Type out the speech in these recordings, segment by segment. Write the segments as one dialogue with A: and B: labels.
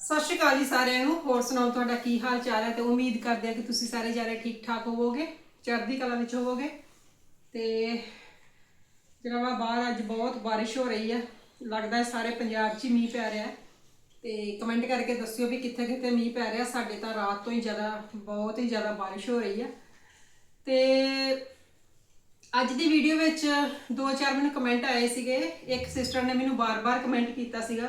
A: ਸਤਿ ਸ਼੍ਰੀ ਅਕਾਲ ਜੀ ਸਾਰਿਆਂ ਨੂੰ। ਹੋਰ ਸੁਣਾਓ ਤੁਹਾਡਾ ਕੀ ਹਾਲ ਚਾਲ ਹੈ? ਤੇ ਉਮੀਦ ਕਰਦੇ ਹਾਂ ਕਿ ਤੁਸੀਂ ਸਾਰੇ ਜਾਰੇ ਠੀਕ ਠਾਕ ਹੋਵੋਗੇ, ਚੜ੍ਹਦੀ ਕਲਾ ਵਿੱਚ ਹੋਵੋਗੇ। ਤੇ ਜਿਹੜਾ ਵਾ ਬਾਹਰ ਅੱਜ ਬਹੁਤ ਬਾਰਿਸ਼ ਹੋ ਰਹੀ ਹੈ। ਲੱਗਦਾ ਹੈ ਸਾਰੇ ਪੰਜਾਬ 'ਚ ਹੀ ਮੀਂਹ ਪੈ ਰਿਹਾ ਹੈ। ਤੇ ਕਮੈਂਟ ਕਰਕੇ ਦੱਸਿਓ ਵੀ ਕਿੱਥੇ ਕਿੱਥੇ ਮੀਂਹ ਪੈ ਰਿਹਾ। ਸਾਡੇ ਤਾਂ ਰਾਤ ਤੋਂ ਹੀ ਜ਼ਿਆਦਾ, ਬਹੁਤ ਹੀ ਜ਼ਿਆਦਾ ਬਾਰਿਸ਼ ਹੋ ਰਹੀ ਹੈ। ਤੇ ਅੱਜ ਦੀ ਵੀਡੀਓ ਵਿੱਚ ਦੋ ਚਾਰ ਮੈਨੂੰ ਕਮੈਂਟ ਆਏ ਸੀਗੇ। ਇੱਕ ਸਿਸਟਰ ਨੇ ਮੈਨੂੰ ਬਾਰ-ਬਾਰ ਕਮੈਂਟ ਕੀਤਾ ਸੀਗਾ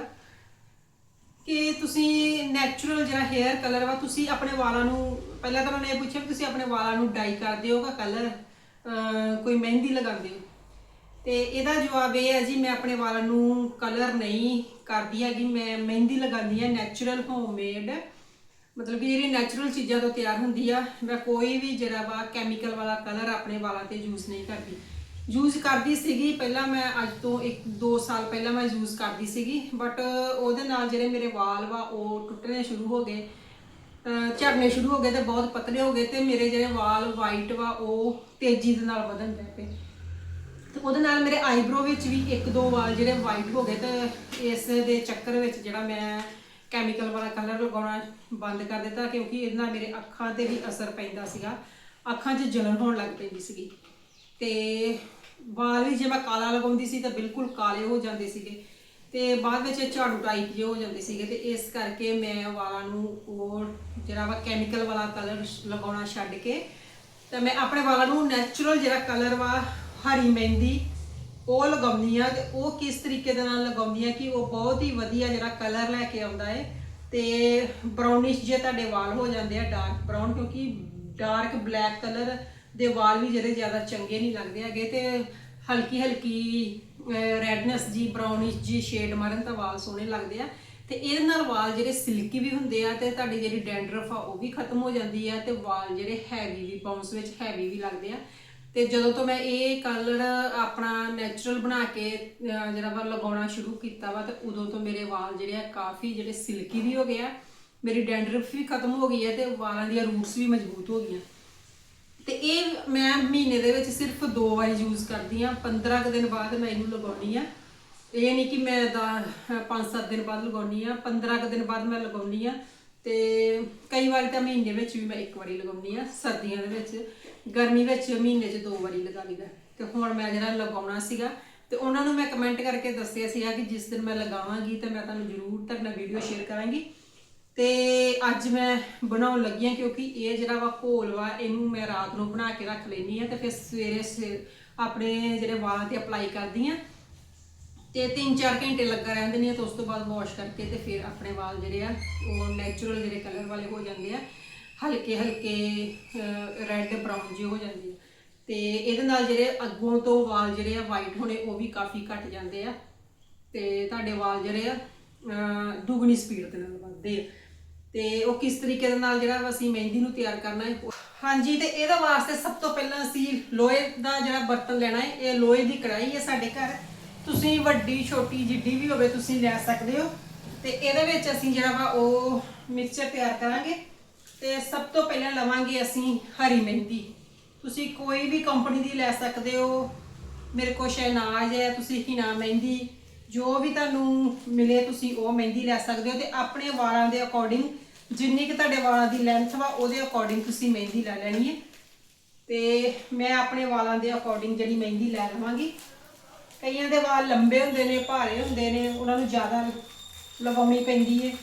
A: ਕਿ ਤੁਸੀਂ ਨੈਚੁਰਲ ਜਿਹੜਾ ਹੇਅਰ ਕਲਰ ਵਾ, ਤੁਸੀਂ ਆਪਣੇ ਵਾਲਾਂ ਨੂੰ, ਪਹਿਲਾਂ ਤਾਂ ਉਹਨਾਂ ਨੇ ਇਹ ਪੁੱਛਿਆ ਕਿ ਤੁਸੀਂ ਆਪਣੇ ਵਾਲਾਂ ਨੂੰ ਡਾਈ ਕਰਦੇ ਹੋ ਕਿ ਕਲਰ ਕੋਈ ਮਹਿੰਦੀ ਲਗਾਉਂਦੇ ਹੋ? ਤੇ ਇਹਦਾ ਜਵਾਬ ਇਹ ਹੈ ਜੀ, ਮੈਂ ਆਪਣੇ ਵਾਲਾਂ ਨੂੰ ਕਲਰ ਨਹੀਂ ਕਰਦੀ ਹੈਗੀ, ਮੈਂ ਮਹਿੰਦੀ ਲਗਾਉਂਦੀ ਹਾਂ ਨੈਚੁਰਲ ਹੋਮਮੇਡ ਮਤਲਬ ਕਿ ਜਿਹੜੀ ਨੈਚੁਰਲ ਚੀਜ਼ਾਂ ਤੋਂ ਤਿਆਰ ਹੁੰਦੀ ਆ, ਮੈਂ ਕੋਈ ਵੀ ਜਿਹੜਾ ਵਾ ਕੈਮੀਕਲ ਵਾਲਾ ਕਲਰ ਆਪਣੇ ਵਾਲਾਂ ਤੇ ਯੂਜ਼ ਨਹੀਂ ਕਰਦੀ। ਯੂਜ਼ ਕਰਦੀ ਸੀਗੀ। ਪਹਿਲਾਂ ਮੈਂ ਅੱਜ ਤੋਂ 1-2 ਸਾਲ ਪਹਿਲਾਂ ਮੈਂ ਯੂਜ਼ ਕਰਦੀ ਸੀਗੀ। ਬਟ ਉਹਦੇ ਨਾਲ ਜਿਹੜੇ ਮੇਰੇ ਵਾਲ ਵਾ, ਉਹ ਟੁੱਟਣੇ ਸ਼ੁਰੂ ਹੋ ਗਏ। ਝੜਨੇ ਸ਼ੁਰੂ ਹੋ ਗਏ ਤੇ ਬਹੁਤ ਪਤਲੇ ਹੋ ਗਏ ਤੇ ਮੇਰੇ ਜਿਹੜੇ ਵਾਲ ਵਾਈਟ ਵਾ, ਉਹ ਤੇਜ਼ੀ ਦੇ ਨਾਲ ਵਧਣ ਲੱਗ ਪਏ। ਤੇ ਉਹਦੇ ਨਾਲ ਮੇਰੇ ਆਈਬ੍ਰੋ ਵਿੱਚ ਵੀ ਇੱਕ, ਦੋ ਵਾਲ ਜਿਹੜੇ ਵਾਈਟ ਹੋ ਗਏ ਤੇ ਇਸ ਦੇ ਚੱਕਰ ਵਿੱਚ ਜਿਹੜਾ ਮੈਂ ਕੈਮੀਕਲ ਵਾਲਾ ਕਲਰ ਲਗਾਉਣਾ ਬੰਦ ਕਰ ਦਿੱਤਾ ਕਿਉਂਕਿ ਇਹਦੇ ਨਾਲ ਮੇਰੇ ਅੱਖਾਂ ਤੇ ਵੀ ਅਸਰ ਪੈਂਦਾ ਸੀਗਾ। ਅੱਖਾਂ 'ਚ ਜਲਨ ਹੋਣ ਲੱਗ ਪੈਂਦੀ ਸੀਗੀ। ਤੇ ਵਾਲ ਵੀ ਜੇ ਮੈਂ ਕਾਲਾ ਲਗਾਉਂਦੀ ਸੀ ਤਾਂ ਬਿਲਕੁਲ ਕਾਲੇ ਹੋ ਜਾਂਦੇ ਸੀਗੇ। ਤੇ ਬਾਅਦ ਵਿੱਚ ਝਾੜੂ ਟਾਈਪ ਜਿਹੇ ਹੋ ਜਾਂਦੇ ਸੀਗੇ ਤੇ ਇਸ ਕਰਕੇ ਮੈਂ ਵਾਲਾਂ ਨੂੰ ਉਹ ਜਿਹੜਾ ਵਾ ਕੈਮੀਕਲ ਵਾਲਾ ਕਲਰ ਲਗਾਉਣਾ ਛੱਡ ਕੇ ਤਾਂ ਮੈਂ ਆਪਣੇ ਵਾਲਾਂ ਨੂੰ ਨੈਚੁਰਲ ਜਿਹੜਾ ਕਲਰ ਵਾ ਹਰੀ ਮਹਿੰਦੀ ਉਹ ਲਗਾਉਂਦੀ ਆ ਤੇ ਉਹ ਕਿਸ ਤਰੀਕੇ ਦੇ ਨਾਲ ਲਗਾਉਂਦੀ ਆ ਕਿ ਉਹ ਬਹੁਤ ਹੀ ਵਧੀਆ ਜਿਹੜਾ ਕਲਰ ਲੈ ਕੇ ਆਉਂਦਾ ਹੈ ਤੇ ਬਰਾਊਨਿਸ਼ ਜੇ ਤੁਹਾਡੇ ਵਾਲ ਹੋ ਜਾਂਦੇ ਆ ਡਾਰਕ ਬਰਾਊਨ ਕਿਉਂਕਿ ਡਾਰਕ ਬਲੈਕ ਕਲਰ ਦੇ ਵਾਲ ਵੀ ਜਿਹੜੇ ਜ਼ਿਆਦਾ ਚੰਗੇ ਨਹੀਂ ਲੱਗਦੇ ਹੈਗੇ ਤੇ ਹਲਕੀ ਹਲਕੀ ਰੈਡਨੈਸ ਜੀ ਬਰਾਊਨਿਸ਼ ਜੀ ਸ਼ੇਡ ਮਾਰਨ ਤਾਂ ਵਾਲ ਸੋਹਣੇ ਲੱਗਦੇ ਆ। ਤੇ ਇਹਦੇ ਨਾਲ ਵਾਲ ਜਿਹੜੇ ਸਿਲਕੀ ਵੀ ਹੁੰਦੇ ਆ ਤੇ ਤੁਹਾਡੀ ਜਿਹੜੀ ਡੈਂਡਰਫ ਆ ਉਹ ਵੀ ਖਤਮ ਹੋ ਜਾਂਦੀ ਆ ਤੇ ਵਾਲ ਜਿਹੜੇ ਹੈਵੀ ਵੀ ਬਾਉਂਸ ਵਿੱਚ ਹੈਵੀ ਵੀ ਲੱਗਦੇ ਆ। ਤੇ ਜਦੋਂ ਤੋਂ ਮੈਂ ਇਹ ਕਲਰ ਆਪਣਾ ਨੈਚੁਰਲ ਬਣਾ ਕੇ ਜਿਹੜਾ ਵਾ ਲਗਾਉਣਾ ਸ਼ੁਰੂ ਕੀਤਾ ਵਾ ਤੇ ਉਦੋਂ ਤੋਂ ਮੇਰੇ ਵਾਲ ਜਿਹੜੇ ਆ ਕਾਫੀ ਜਿਹੜੇ ਸਿਲਕੀ ਵੀ ਹੋ ਗਏ ਆ। ਮੇਰੀ ਡੈਂਡਰਫ ਵੀ ਖਤਮ ਹੋ ਗਈ ਹੈ ਤੇ ਵਾਲਾਂ ਦੀਆਂ ਰੂਟਸ ਵੀ ਮਜ਼ਬੂਤ ਹੋ ਗਈਆਂ। ਤੇ ਇਹ ਮੈਂ ਮਹੀਨੇ ਦੇ ਵਿੱਚ ਸਿਰਫ ਦੋ ਵਾਰੀ ਯੂਜ਼ ਕਰਦੀ ਆ 15 ਕੁ ਦਿਨ ਬਾਅਦ ਮੈਂ ਇਹਨੂੰ ਲਗਾਉਣੀ ਆ। ਇਹ ਨਹੀਂ ਕਿ ਮੈਂ ਦਾ 5-7 ਦਿਨ ਬਾਅਦ ਲਗਾਉਣੀ ਆ। 15 ਕੁ ਦਿਨ ਬਾਅਦ ਮੈਂ ਲਗਾਉਣੀ ਆ। ਤੇ ਕਈ ਵਾਰੀ ਤਾਂ ਮਹੀਨੇ ਵਿੱਚ ਵੀ ਮੈਂ ਇੱਕ ਵਾਰੀ ਲਗਾਉਣੀ ਆ, ਸਰਦੀਆਂ ਦੇ ਵਿੱਚ। ਗਰਮੀ ਵਿੱਚ ਮਹੀਨੇ 'ਚ ਦੋ ਵਾਰੀ ਲਗਾ ਲਈਦਾ। ਤੇ ਹੁਣ ਮੈਂ ਜਿਹੜਾ ਲਗਾਉਣਾ ਸੀਗਾ, ਤੇ ਉਹਨਾਂ ਨੂੰ ਮੈਂ ਕਮੈਂਟ ਕਰਕੇ ਦੱਸਿਆ ਸੀਗਾ ਕਿ ਜਿਸ ਦਿਨ ਮੈਂ ਲਗਾਵਾਂਗੀ, ਤੇ ਮੈਂ ਤੁਹਾਨੂੰ ਜ਼ਰੂਰ ਤੁਹਾਡੇ ਨਾਲ ਵੀਡੀਓ ਸ਼ੇਅਰ ਕਰਾਂਗੀ। ਤੇ ਅੱਜ ਮੈਂ ਬਣਾਉਣ ਲੱਗੀ ਹਾਂ ਕਿਉਂਕਿ ਇਹ ਜਿਹੜਾ ਵਾ ਘੋਲ ਵਾ ਇਹਨੂੰ ਮੈਂ ਰਾਤ ਨੂੰ ਬਣਾ ਕੇ ਰੱਖ ਲੈਣੀ ਆ ਤੇ ਫਿਰ ਸਵੇਰੇ ਸਵੇ- ਆਪਣੇ ਜਿਹੜੇ ਵਾਲਾਂ ਤੇ ਅਪਲਾਈ ਕਰਦੀ ਆ ਤੇ 3-4 ਘੰਟੇ ਲੱਗਾ ਰਹਿੰਦੇ ਨੇ ਤੇ ਉਸ ਤੋਂ ਬਾਅਦ ਵਾਸ਼ ਕਰਕੇ ਤੇ ਫਿਰ ਆਪਣੇ ਵਾਲ ਜਿਹੜੇ ਆ, ਉਹ ਨੈਚੁਰਲ ਜਿਹੜੇ ਕਲਰ ਵਾਲੇ ਹੋ ਜਾਂਦੇ ਆ, ਹਲਕੇ ਹਲਕੇ ਰੈੱਡ ਬਰਾਊਨ ਜਿਹੇ ਹੋ ਜਾਂਦੇ ਆ। ਤੇ ਇਹਦੇ ਨਾਲ ਜਿਹੜੇ ਅੱਗੋਂ ਤੋਂ ਵਾਲ ਜਿਹੜੇ ਆ ਵਾਈਟ ਹੋਣੇ, ਉਹ ਵੀ ਕਾਫੀ ਘਟ ਜਾਂਦੇ ਆ। ਤੇ ਤੁਹਾਡੇ ਵਾਲ ਜਿਹੜੇ ਆ, ਅਹ, ਦੁੱਗਣੀ ਸਪੀਡ ਦੇ ਨਾਲ ਵੱਧਦੇ ਆ। ਤੇ ਉਹ ਕਿਸ ਤਰੀਕੇ ਦੇ ਨਾਲ ਜਿਹੜਾ ਵਾ ਅਸੀਂ ਮਹਿੰਦੀ ਨੂੰ ਤਿਆਰ ਕਰਨਾ ਹੈ ਹਾਂਜੀ, ਤੇ ਇਹਦੇ ਵਾਸਤੇ ਸਭ ਤੋਂ ਪਹਿਲਾਂ ਅਸੀਂ ਲੋਹੇ ਦਾ ਜਿਹੜਾ ਬਰਤਨ ਲੈਣਾ ਹੈ, ਇਹ ਲੋਹੇ ਦੀ ਕੜਾਈ ਹੈ ਸਾਡੇ ਘਰ। ਤੁਸੀਂ ਵੱਡੀ, ਛੋਟੀ, ਜਿੱਡੀ ਵੀ ਹੋਵੇ ਤੁਸੀਂ ਲੈ ਸਕਦੇ ਹੋ। ਤੇ ਇਹਦੇ ਵਿੱਚ ਅਸੀਂ ਜਿਹੜਾ ਵਾ ਉਹ ਮਿਕਸਚਰ ਤਿਆਰ ਕਰਾਂਗੇ। ਤੇ ਸਭ ਤੋਂ ਪਹਿਲਾਂ ਲਵਾਂਗੇ ਅਸੀਂ ਹਰੀ ਮਹਿੰਦੀ। ਤੁਸੀਂ ਕੋਈ ਵੀ ਕੰਪਨੀ ਦੀ ਲੈ ਸਕਦੇ ਹੋ। ਮੇਰੇ ਕੋਲ ਸ਼ਹਿਨਾਜ਼ ਹੈ, ਤੁਸੀਂ ਹਿਨਾ ਮਹਿੰਦੀ ਜੋ ਵੀ ਤੁਹਾਨੂੰ ਮਿਲੇ ਤੁਸੀਂ ਉਹ ਮਹਿੰਦੀ ਲੈ ਸਕਦੇ ਹੋ ਤੇ ਆਪਣੇ ਵਾਲਾਂ ਦੇ ਅਕੋਰਡਿੰਗ ਜਿੰਨੀ ਕਿ ਤੁਹਾਡੇ ਵਾਲਾਂ ਦੀ ਲੈਂਥ ਵਾ ਉਹਦੇ ਅਕੋਰਡਿੰਗ ਤੁਸੀਂ ਮਹਿੰਦੀ ਲੈ ਲੈਣੀ ਹੈ। ਤੇ ਮੈਂ ਆਪਣੇ ਵਾਲਾਂ ਦੇ ਅਕੋਰਡਿੰਗ ਜਿਹੜੀ ਮਹਿੰਦੀ ਲੈ ਲਵਾਂਗੀ। ਕਈਆਂ ਦੇ ਵਾਲ ਲੰਬੇ ਹੁੰਦੇ ਨੇ, ਭਾਰੇ ਹੁੰਦੇ ਨੇ, ਉਹਨਾਂ ਨੂੰ ਜ਼ਿਆਦਾ ਲਗਾਉਣੀ ਪੈਂਦੀ ਹੈ।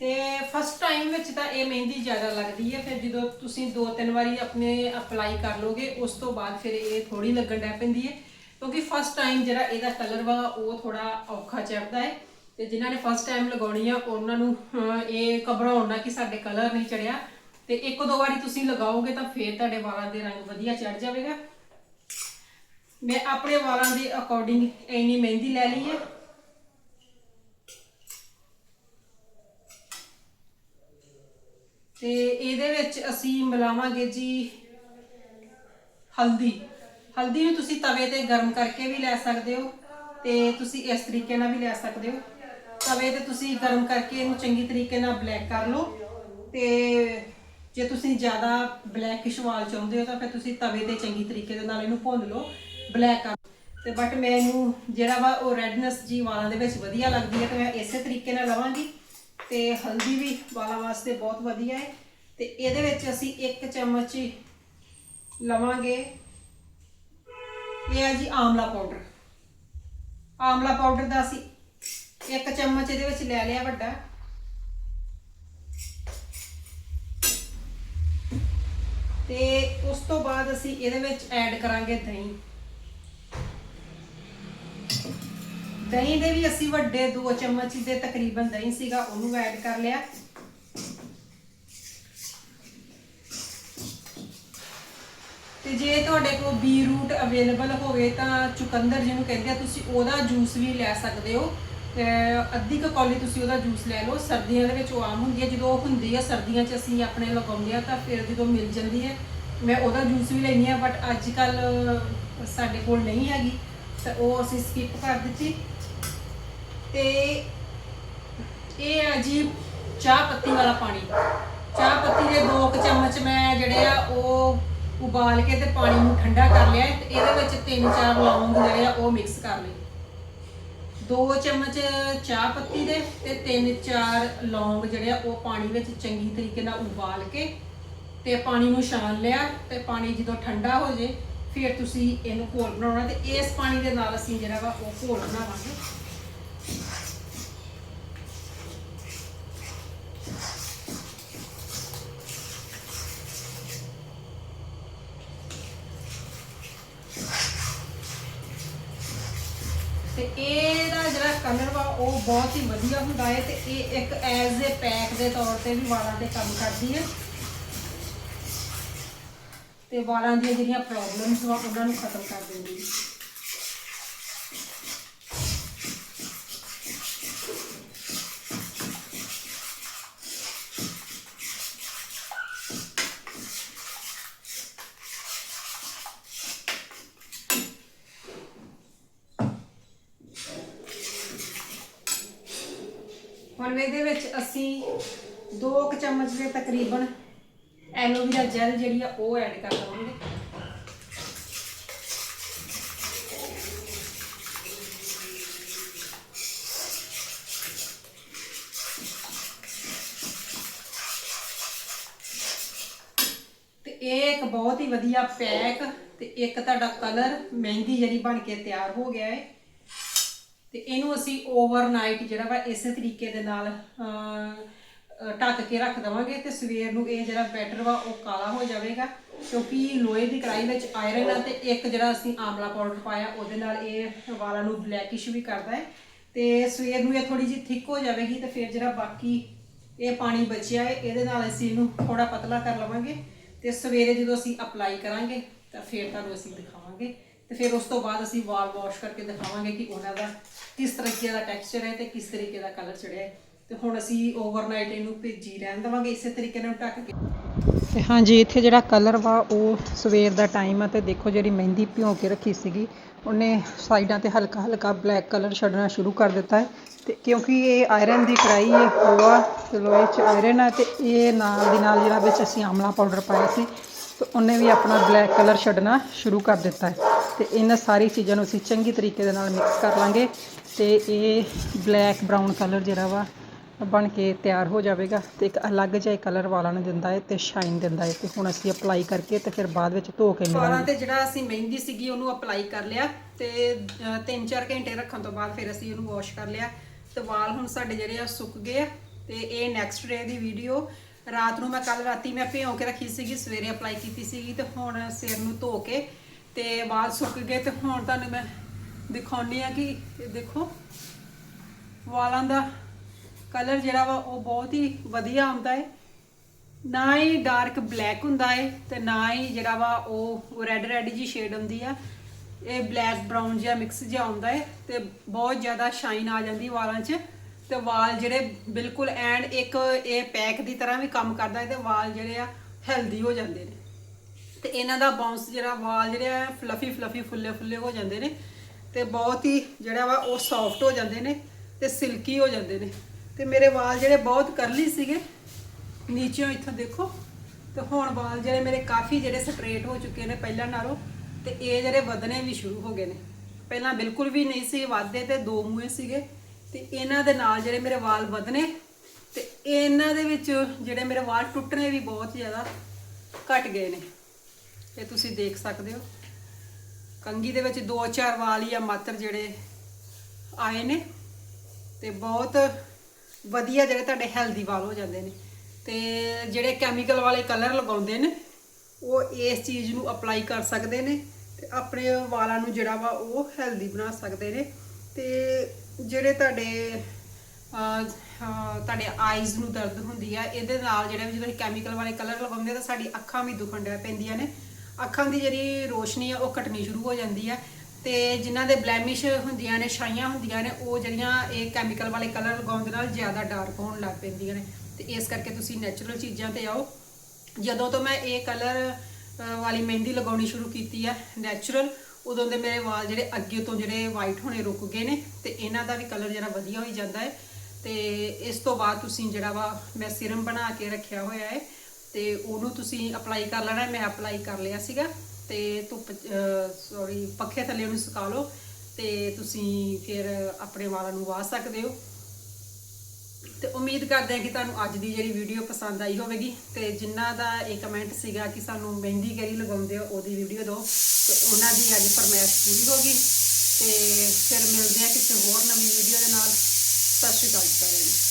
A: ਤੇ ਫਸਟ ਟਾਈਮ ਵਿੱਚ ਤਾਂ ਇਹ ਮਹਿੰਦੀ ਜ਼ਿਆਦਾ ਲੱਗਦੀ ਹੈ, ਫਿਰ ਜਦੋਂ ਤੁਸੀਂ ਦੋ ਤਿੰਨ ਵਾਰੀ ਆਪਣੇ ਅਪਲਾਈ ਕਰ ਲੋਗੇ ਉਸ ਤੋਂ ਬਾਅਦ ਫਿਰ ਇਹ ਥੋੜੀ ਲੱਗਣ ਲੱਗ ਪੈਂਦੀ ਹੈ। ਕਿਉਂਕਿ ਫਸਟ ਟਾਈਮ ਜਿਹੜਾ ਇਹਦਾ ਕਲਰ ਵਾ, ਉਹ ਥੋੜਾ ਔਖਾ ਚੜਦਾ ਹੈ ਤੇ ਜਿਨ੍ਹਾਂ ਨੇ ਫਸਟ ਟਾਈਮ ਲਗਾਉਣੀ ਆ, ਉਹਨਾਂ ਨੂੰ ਇਹ ਘਬਰਾਉਣ ਨਾ ਕਿ ਸਾਡੇ ਕਲਰ ਨਹੀਂ ਚੜਿਆ ਤੇ ਇੱਕ ਦੋ ਵਾਰੀ ਤੁਸੀਂ ਲਗਾਓਗੇ ਤਾਂ ਫਿਰ ਤੁਹਾਡੇ ਵਾਲਾਂ ਦੇ ਰੰਗ ਵਧੀਆ ਚੜ ਜਾਵੇਗਾ। ਮੈਂ ਆਪਣੇ ਵਾਲਾਂ ਦੇ ਅਕੋਰਡਿੰਗ ਇੰਨੀ ਮਹਿੰਦੀ ਲੈ ਲਈ ਹੈ। ਤੇ ਇਹਦੇ ਵਿੱਚ ਅਸੀਂ ਮਿਲਾਵਾਂਗੇ ਜੀ ਹਲਦੀ। ਹਲਦੀ ਨੂੰ ਤੁਸੀਂ ਤਵੇ ਤੇ ਗਰਮ ਕਰਕੇ ਵੀ ਲੈ ਸਕਦੇ ਹੋ ਤੇ ਤੁਸੀਂ ਇਸ ਤਰੀਕੇ ਨਾਲ ਵੀ ਲੈ ਸਕਦੇ ਹੋ। ਤਵੇ ਤੇ ਤੁਸੀਂ ਗਰਮ ਕਰਕੇ ਇਹਨੂੰ ਚੰਗੀ ਤਰੀਕੇ ਨਾਲ ਬਲੈਕ ਕਰ ਲਓ ਤੇ ਜੇ ਤੁਸੀਂ ਜ਼ਿਆਦਾ ਬਲੈਕਿਸ਼ ਵਾਲ ਚਾਹੁੰਦੇ ਹੋ ਤਾਂ ਫਿਰ ਤੁਸੀਂ ਤਵੇ ਤੇ ਚੰਗੀ ਤਰੀਕੇ ਦੇ ਨਾਲ ਇਹਨੂੰ ਭੁੰਨ ਲਓ, ਬਲੈਕ ਕਰ ਤੇ ਬਟ ਮੈਨੂੰ ਜਿਹੜਾ ਵਾ ਉਹ ਰੈਡਨੈਸ ਜੀ ਵਾਲਾਂ ਦੇ ਵਿੱਚ ਵਧੀਆ ਲੱਗਦੀ ਹੈ ਤੇ ਮੈਂ ਇਸੇ ਤਰੀਕੇ ਨਾਲ ਲਵਾਂਗੀ। ਤੇ ਹਲਦੀ ਵੀ ਵਾਲਾਂ ਵਾਸਤੇ ਬਹੁਤ ਵਧੀਆ ਹੈ। ਤੇ ਇਹਦੇ ਵਿੱਚ ਅਸੀਂ ਇੱਕ ਚਮਚ ਲਵਾਂਗੇ। ਇਹ ਹੈ ਜੀ ਆਮਲਾ ਪਾਊਡਰ। ਆਮਲਾ ਪਾਊਡਰ ਦਾ ਅਸੀਂ ਇੱਕ ਚਮਚ ਇਹਦੇ ਵਿੱਚ ਲੈ ਲਿਆ ਵੱਡਾ। ਤੇ ਉਸ ਤੋਂ ਬਾਅਦ ਅਸੀਂ ਇਹਦੇ ਵਿੱਚ ਐਡ ਕਰਾਂਗੇ ਦਹੀਂ। ਦਹੀਂ ਦੇ ਵੀ ਅਸੀਂ ਵੱਡੇ 2 ਚਮਚ ਦੇ ਤਕਰੀਬਨ ਦਹੀਂ ਸੀਗਾ, ਉਹਨੂੰ ਐਡ ਕਰ ਲਿਆ। ਤੇ ਜੇ ਤੁਹਾਡੇ ਕੋਲ ਬੀ ਰੂਟ ਅਵੇਲੇਬਲ ਹੋਵੇ ਤਾਂ ਚੁਕੰਦਰ ਜਿਹਨੂੰ ਕਹਿੰਦੇ ਆ, ਤੁਸੀਂ ਉਹਦਾ ਜੂਸ ਵੀ ਲੈ ਸਕਦੇ ਹੋ। ਅਹ ਅੱਧੀ ਕੁ ਕੌਲੀ ਤੁਸੀਂ ਉਹਦਾ ਜੂਸ ਲੈ ਲਓ। ਸਰਦੀਆਂ ਦੇ ਵਿੱਚ ਉਹ ਆਮ ਹੁੰਦੀ ਹੈ, ਜਦੋਂ ਉਹ ਹੁੰਦੀ ਹੈ, ਸਰਦੀਆਂ 'ਚ ਅਸੀਂ ਆਪਣੇ ਲਗਾਉਂਦੇ ਆ ਤਾਂ ਫਿਰ ਜਦੋਂ ਮਿਲ ਜਾਂਦੀ ਹੈ, ਮੈਂ ਉਹਦਾ ਜੂਸ ਵੀ ਲੈਂਦੀ ਆ ਬਟ ਅੱਜ ਕੱਲ ਸਾਡੇ ਕੋਲ ਨਹੀਂ ਹੈਗੀ, ਤਾਂ ਉਹ ਅਸੀਂ ਸਕਿਪ ਕਰ ਦਿੱਤੀ। ਤੇ ਇਹ ਆ ਜੀ ਚਾਹ ਪੱਤੀ ਵਾਲਾ ਪਾਣੀ। ਚਾਹ ਪੱਤੀ ਦੇ ਦੋ ਕੁ ਚਮਚ ਮੈਂ ਜਿਹੜੇ ਆ ਉਹ ਉਬਾਲ ਕੇ ਤੇ ਪਾਣੀ ਨੂੰ ਠੰਡਾ ਕਰ ਲਿਆ ਹੈ ਤੇ ਇਹਦੇ ਵਿੱਚ ਤਿੰਨ ਚਾਰ ਲੌਂਗ ਜਿਹੜੇ ਆ ਉਹ ਮਿਕਸ ਕਰ ਲਏ। ਦੋ ਚਮਚ ਚਾਹ ਪੱਤੀ ਦੇ ਤੇ ਤਿੰਨ ਚਾਰ ਲੌਂਗ ਜਿਹੜੇ ਆ ਉਹ ਪਾਣੀ ਵਿੱਚ ਚੰਗੀ ਤਰੀਕੇ ਨਾਲ ਉਬਾਲ ਕੇ ਤੇ ਪਾਣੀ ਨੂੰ ਛਾਣ ਲਿਆ ਤੇ ਪਾਣੀ ਜਦੋਂ ਠੰਡਾ ਹੋ ਜੇ, ਫਿਰ ਤੁਸੀਂ ਇਹਨੂੰ ਘੋਲ ਬਣਾਉਣਾ ਤੇ ਇਸ ਪਾਣੀ ਦੇ ਨਾਲ ਅਸੀਂ ਜਿਹੜਾ ਵਾ ਉਹ ਘੋਲ ਬਣਾਵਾਂਗੇ। ਇਹਦਾ ਜਿਹੜਾ ਕਲਰ ਵਾ ਉਹ ਬਹੁਤ ਹੀ ਵਧੀਆ ਹੁੰਦਾ ਹੈ ਤੇ ਇਹ ਇੱਕ ਐਜ਼ ਦੇ ਪੈਕ ਦੇ ਤੌਰ ਤੇ ਵੀ ਵਾਲਾਂ ਤੇ ਕੰਮ ਕਰਦੀ ਹੈ। ਤੇ ਵਾਲਾਂ ਦੀਆਂ ਜਿਹੜੀਆਂ ਪ੍ਰੋਬਲਮਸ ਵਾ ਉਹਨਾਂ ਨੂੰ ਖਤਮ ਕਰ ਦਿੰਦੀ ਹੈ। ਹੁਣ ਇਹਦੇ ਵਿੱਚ ਅਸੀਂ 2 ਕੁ ਚਮਚ ਦੇ ਤਕਰੀਬਨ ਐਲੋਵੀਰਾ ਜੈਲ ਜਿਹੜੀ ਆ ਉਹ ਐਡ ਕਰ ਲਵਾਂਗੇ। ਤੇ ਇਹ ਇੱਕ ਬਹੁਤ ਹੀ ਵਧੀਆ ਪੈਕ ਤੇ ਇੱਕ ਤੁਹਾਡਾ ਕਲਰ ਮਹਿੰਦੀ ਜਿਹੜੀ ਬਣ ਕੇ ਤਿਆਰ ਹੋ ਗਿਆ ਹੈ ਤੇ ਇਹਨੂੰ ਅਸੀਂ ਓਵਰਨਾਈਟ ਜਿਹੜਾ ਵਾ ਇਸੇ ਤਰੀਕੇ ਦੇ ਨਾਲ ਢੱਕ ਕੇ ਰੱਖ ਦਵਾਂਗੇ ਤੇ ਸਵੇਰ ਨੂੰ ਇਹ ਜਿਹੜਾ ਬੈਟਰ ਵਾ ਉਹ ਕਾਲਾ ਹੋ ਜਾਵੇਗਾ ਕਿਉਂਕਿ ਲੋਹੇ ਦੀ ਕੜਾਈ ਵਿੱਚ ਆਇਰਨ ਆ ਤੇ ਇੱਕ ਜਿਹੜਾ ਅਸੀਂ ਆਮਲਾ ਪਾਊਡਰ ਪਾਇਆ ਉਹਦੇ ਨਾਲ ਇਹ ਵਾਲਾਂ ਨੂੰ ਬਲੈਕਿਸ਼ ਵੀ ਕਰਦਾ ਹੈ ਤੇ ਸਵੇਰ ਨੂੰ ਇਹ ਥੋੜੀ ਜਿਹੀ ਥਿਕ ਹੋ ਜਾਵੇਗੀ ਤੇ ਫਿਰ ਜਿਹੜਾ ਬਾਕੀ ਇਹ ਪਾਣੀ ਬਚਿਆ ਹੈ, ਇਹਦੇ ਨਾਲ ਅਸੀਂ ਇਹਨੂੰ ਥੋੜਾ ਪਤਲਾ ਕਰ ਲਵਾਂਗੇ ਤੇ ਸਵੇਰੇ ਜਦੋਂ ਅਸੀਂ ਅਪਲਾਈ ਕਰਾਂਗੇ ਤਾਂ ਫਿਰ ਤੁਹਾਨੂੰ ਅਸੀਂ ਦਿਖਾਵਾਂਗੇ ਤੇ ਫਿਰ ਉਸ ਤੋਂ ਬਾਅਦ ਅਸੀਂ ਵਾਲ ਵਾਸ਼ ਕਰਕੇ ਦਿਖਾਵਾਂਗੇ ਕਿ ਉਹਨਾਂ ਦਾ ਕਿਸ ਤਰੀਕੇ ਦਾ ਟੈਕਸਚਰ ਹੈ ਤੇ ਕਿਸ ਤਰੀਕੇ ਦਾ ਕਲਰ ਚੜਿਆ ਹੈ। ਤੇ ਹੁਣ ਅਸੀਂ ਓਵਰਨਾਈਟ ਇਹਨੂੰ ਭੇਜੀ ਰਹਿਣ ਦੇਵਾਂਗੇ, ਇਸੇ ਤਰੀਕੇ ਨਾਲ ਢੱਕ ਕੇ। ਤੇ ਹਾਂਜੀ, ਇੱਥੇ ਜਿਹੜਾ ਕਲਰ ਵਾ, ਉਹ ਸਵੇਰ ਦਾ ਟਾਈਮ ਆ ਤੇ ਦੇਖੋ ਜਿਹੜੀ ਮਹਿੰਦੀ ਭਿਉਂ ਕੇ ਰੱਖੀ ਸੀਗੀ, ਉਹਨੇ ਸਾਈਡਾਂ ਤੇ ਹਲਕਾ ਹਲਕਾ ਬਲੈਕ ਕਲਰ ਛੱਡਣਾ ਸ਼ੁਰੂ ਕਰ ਦਿੱਤਾ ਹੈ। ਤੇ ਕਿਉਂਕਿ ਇਹ ਆਇਰਨ ਦੀ ਕੜਾਈ ਹੈ ਹੋਆ ਤੇ ਲੋਹੇ 'ਚ ਆਇਰਨ ਆ ਤੇ ਇਹ ਨਾਲ ਦੀ ਨਾਲ ਜਿਹੜਾ ਵਿੱਚ ਅਸੀਂ ਆਮਲਾ ਪਾਊਡਰ ਪਾਇਆ ਸੀ ਤੇ ਉਹਨੇ ਵੀ ਆਪਣਾ ਬਲੈਕ ਕਲਰ ਛੱਡਣਾ ਸ਼ੁਰੂ ਕਰ ਦਿੱਤਾ ਹੈ। ਤੇ ਇਹਨਾਂ ਸਾਰੀ ਚੀਜ਼ਾਂ ਨੂੰ ਅਸੀਂ ਚੰਗੀ ਤਰੀਕੇ ਦੇ ਨਾਲ ਮਿਕਸ ਕਰ ਲਾਂਗੇ ਤੇ ਇਹ ਬਲੈਕ ਬਰਾਊਨ ਕਲਰ ਜਿਹੜਾ ਵਾ ਬਣ ਕੇ ਤਿਆਰ ਹੋ ਜਾਵੇਗਾ ਤੇ ਇੱਕ ਅਲੱਗ ਜਿਹਾ ਕਲਰ ਵਾਲਾਂ ਨੂੰ ਦਿੰਦਾ ਹੈ ਤੇ ਸ਼ਾਈਨ ਦਿੰਦਾ ਹੈ ਤੇ ਹੁਣ ਅਸੀਂ ਅਪਲਾਈ ਕਰਕੇ ਤੇ ਫਿਰ ਬਾਅਦ ਵਿੱਚ ਧੋ ਕੇ ਵਾਲਾਂ ਤੇ ਜਿਹੜਾ ਅਸੀਂ ਮਹਿੰਦੀ ਸੀਗੀ ਉਹਨੂੰ ਅਪਲਾਈ ਕਰ ਲਿਆ ਤੇ 3-4 ਘੰਟੇ ਰੱਖਣ ਤੋਂ ਬਾਅਦ ਫਿਰ ਅਸੀਂ ਉਹਨੂੰ ਵਾਸ਼ ਕਰ ਲਿਆ ਤੇ ਵਾਲ ਹੁਣ ਸਾਡੇ ਜਿਹੜੇ ਆ ਸੁੱਕ ਗਏ ਆ ਤੇ ਇਹ ਨੈਕਸਟ ਡੇ ਦੀ ਵੀਡੀਓ ਰਾਤ ਨੂੰ ਮੈਂ ਕੱਲ ਰਾਤੀ ਮੈਂ ਭਿਉਂ ਕੇ ਰੱਖੀ ਸੀਗੀ, ਸਵੇਰੇ ਅਪਲਾਈ ਕੀਤੀ ਸੀਗੀ ਤੇ ਹੁਣ ਸਿਰ ਨੂੰ ਧੋ ਕੇ ਤੇ ਵਾਲ ਸੁੱਕ ਗਏ ਤੇ ਹੁਣ ਤੁਹਾਨੂੰ ਮੈਂ ਦਿਖਾਉਣੀ ਆ ਕਿ ਦੇਖੋ, ਵਾਲਾਂ ਦਾ ਕਲਰ ਜਿਹੜਾ ਵਾ ਉਹ ਬਹੁਤ ਹੀ ਵਧੀਆ ਆਉਂਦਾ ਹੈ ਨਾ ਹੀ ਡਾਰਕ ਬਲੈਕ ਹੁੰਦਾ ਹੈ ਤੇ ਨਾ ਹੀ ਜਿਹੜਾ ਵਾ ਉਹ ਰੈੱਡ ਰੈੱਡ ਜੀ ਸ਼ੇਡ ਹੁੰਦੀ ਆ। ਇਹ ਬਲੈਕ ਬਰਾਊਨ ਜਿਹਾ ਮਿਕਸ ਜਿਹਾ ਆਉਂਦਾ ਹੈ ਤੇ ਬਹੁਤ ਜ਼ਿਆਦਾ ਸ਼ਾਈਨ ਆ ਜਾਂਦੀ ਵਾਲਾਂ 'ਚ। ਤੇ ਵਾਲ ਜਿਹੜੇ ਬਿਲਕੁਲ ਐਂਡ ਇੱਕ ਇਹ ਪੈਕ ਦੀ ਤਰ੍ਹਾਂ ਵੀ ਕੰਮ ਕਰਦਾ ਹੈ ਤੇ ਵਾਲ ਜਿਹੜੇ ਆ ਹੈਲਦੀ ਹੋ ਜਾਂਦੇ ਨੇ। ਤੇ ਇਹਨਾਂ ਦਾ ਬਾਉਂਸ ਜਿਹੜਾ ਵਾਲ ਜਿਹੜੇ ਆ ਫਲਫੀ ਫਲਫੀ ਫੁੱਲੇ ਫੁੱਲੇ ਹੋ ਜਾਂਦੇ ਨੇ ਤੇ ਬਹੁਤ ਹੀ ਜਿਹੜਾ ਵਾ ਉਹ ਸੌਫਟ ਹੋ ਜਾਂਦੇ ਨੇ ਤੇ ਸਿਲਕੀ ਹੋ ਜਾਂਦੇ ਨੇ। ਤੇ ਮੇਰੇ ਵਾਲ ਜਿਹੜੇ ਬਹੁਤ ਕਰਲੀ ਸੀਗੇ ਨੀਚੇੋਂ ਇੱਥੋਂ ਦੇਖੋ। ਤੇ ਹੁਣ ਵਾਲ ਜਿਹੜੇ ਮੇਰੇ ਕਾਫੀ ਜਿਹੜੇ ਸਟ੍ਰੇਟ ਹੋ ਚੁੱਕੇ ਨੇ ਪਹਿਲਾਂ ਨਾਲੋਂ ਤੇ ਇਹ ਜਿਹੜੇ ਵਧਣੇ ਵੀ ਸ਼ੁਰੂ ਹੋ ਗਏ ਨੇ। ਪਹਿਲਾਂ ਬਿਲਕੁਲ ਵੀ ਨਹੀਂ ਸੀ ਵੱਧਦੇ ਤੇ ਦੋ ਮੂਹੇ ਸੀਗੇ। ਤੇ ਇਹਨਾਂ ਦੇ ਨਾਲ ਜਿਹੜੇ ਮੇਰੇ ਵਾਲ ਵਧਨੇ ਤੇ ਇਹਨਾਂ ਦੇ ਵਿੱਚ ਜਿਹੜੇ ਮੇਰੇ ਵਾਲ ਟੁੱਟਣੇ ਵੀ ਬਹੁਤ ਜ਼ਿਆਦਾ ਘਟ ਗਏ ਨੇ। ਇਹ ਤੁਸੀਂ ਦੇਖ ਸਕਦੇ ਹੋ। ਕੰਗੀ ਦੇ ਵਿੱਚ ਦੋ ਚਾਰ ਵਾਲ ਹੀ ਆ ਮਾਤਰ ਜਿਹੜੇ ਆਏ ਨੇ ਤੇ ਬਹੁਤ ਵਧੀਆ ਜਿਹੜੇ ਤੁਹਾਡੇ ਹੈਲਦੀ ਵਾਲ ਹੋ ਜਾਂਦੇ ਨੇ। ਤੇ ਜਿਹੜੇ ਕੈਮੀਕਲ ਵਾਲੇ ਕਲਰ ਲਗਾਉਂਦੇ ਨੇ, ਉਹ ਇਸ ਚੀਜ਼ ਨੂੰ ਅਪਲਾਈ ਕਰ ਸਕਦੇ ਨੇ ਤੇ ਆਪਣੇ ਵਾਲਾਂ ਨੂੰ ਜਿਹੜਾ ਵਾ ਉਹ ਹੈਲਦੀ ਬਣਾ ਸਕਦੇ ਨੇ। ਤੇ ਜਿਹੜੇ ਤੁਹਾਡੇ ਤੁਹਾਡੇ ਆਈਜ਼ ਨੂੰ ਦਰਦ ਹੁੰਦੀ ਆ, ਇਹਦੇ ਨਾਲ ਜਿਹੜੇ ਵੀ ਜਦੋਂ ਅਸੀਂ ਕੈਮੀਕਲ ਵਾਲੇ ਕਲਰ ਲਗਾਉਂਦੇ ਤਾਂ ਸਾਡੀ ਅੱਖਾਂ ਵੀ ਦੁਖਣ ਡਿਆ ਪੈਂਦੀਆਂ ਨੇ। ਅੱਖਾਂ ਦੀ ਜਿਹੜੀ ਰੋਸ਼ਨੀ ਆ, ਉਹ ਘਟਣੀ ਸ਼ੁਰੂ ਹੋ ਜਾਂਦੀ ਆ। ਤੇ ਜਿਨ੍ਹਾਂ ਦੇ ਬਲੈਮਿਸ਼ ਹੁੰਦੀਆਂ ਨੇ, ਛਾਈਆਂ ਹੁੰਦੀਆਂ ਨੇ, ਉਹ ਜਿਹੜੀਆਂ ਇਹ ਕੈਮੀਕਲ ਵਾਲੇ ਕਲਰ ਲਗਾਉਣ ਦੇ ਨਾਲ ਜ਼ਿਆਦਾ ਡਾਰਕ ਹੋਣ ਲੱਗ ਪੈਂਦੀਆਂ ਨੇ। ਤੇ ਇਸ ਕਰਕੇ ਤੁਸੀਂ ਨੈਚੁਰਲ ਚੀਜ਼ਾਂ ਤੇ ਆਓ। ਜਦੋਂ ਤੋਂ ਮੈਂ ਇਹ ਕਲਰ ਵਾਲੀ ਮਹਿੰਦੀ ਲਗਾਉਣੀ ਸ਼ੁਰੂ ਕੀਤੀ ਆ ਨੈਚੁਰਲ ਉਦੋਂ ਦੇ ਮੇਰੇ ਵਾਲ ਜਿਹੜੇ ਅੱਗੇ ਤੋਂ ਜਿਹੜੇ ਵਾਈਟ ਹੋਣੇ ਰੁਕ ਗਏ ਨੇ ਤੇ ਇਹਨਾਂ ਦਾ ਵੀ ਕਲਰ ਜਿਹੜਾ ਵਧੀਆ ਹੋਈ ਜਾਂਦਾ ਹੈ। ਤੇ ਇਸ ਤੋਂ ਬਾਅਦ ਤੁਸੀਂ ਜਿਹੜਾ ਵਾ ਮੈਂ ਸਿਰਮ ਬਣਾ ਕੇ ਰੱਖਿਆ ਹੋਇਆ ਹੈ ਤੇ ਉਹਨੂੰ ਤੁਸੀਂ ਅਪਲਾਈ ਕਰ ਲੈਣਾ ਮੈਂ ਅਪਲਾਈ ਕਰ ਲਿਆ ਸੀਗਾ ਤੇ ਧੁੱਪ ਸੌਰੀ ਪੱਖੇ ਥੱਲੇ ਉਹਨੂੰ ਸੁਕਾ ਲਓ ਤੇ ਤੁਸੀਂ ਫਿਰ ਆਪਣੇ ਵਾਲਾਂ ਨੂੰ ਵਾਹ ਸਕਦੇ ਹੋ। ਤੇ ਉਮੀਦ ਕਰਦੇ ਹਾਂ ਕਿ ਤੁਹਾਨੂੰ ਅੱਜ ਦੀ ਜਿਹੜੀ ਵੀਡੀਓ ਪਸੰਦ ਆਈ ਹੋਵੇਗੀ ਤੇ ਜਿਨ੍ਹਾਂ ਦਾ ਇਹ ਕਮੈਂਟ ਸੀਗਾ ਕਿ ਸਾਨੂੰ ਮਹਿੰਦੀ ਕਰੀ ਲਗਾਉਂਦੇ ਹੋ, ਉਹਦੀ ਵੀਡੀਓ ਦਿਓ। ਤੇ ਉਹਨਾਂ ਦੀ ਅੱਜ ਫਰਮਾਇਸ਼ ਪੂਰੀ ਹੋ ਗਈ। ਤੇ ਫਿਰ ਮਿਲਦੇ ਹਾਂ ਕਿਸੇ ਹੋਰ ਨਵੀਂ ਵੀਡੀਓ ਦੇ ਨਾਲ। ਸਤਿ ਸ਼੍ਰੀ ਅਕਾਲ ਜੀ ਸਾਰਿਆਂ ਨੂੰ।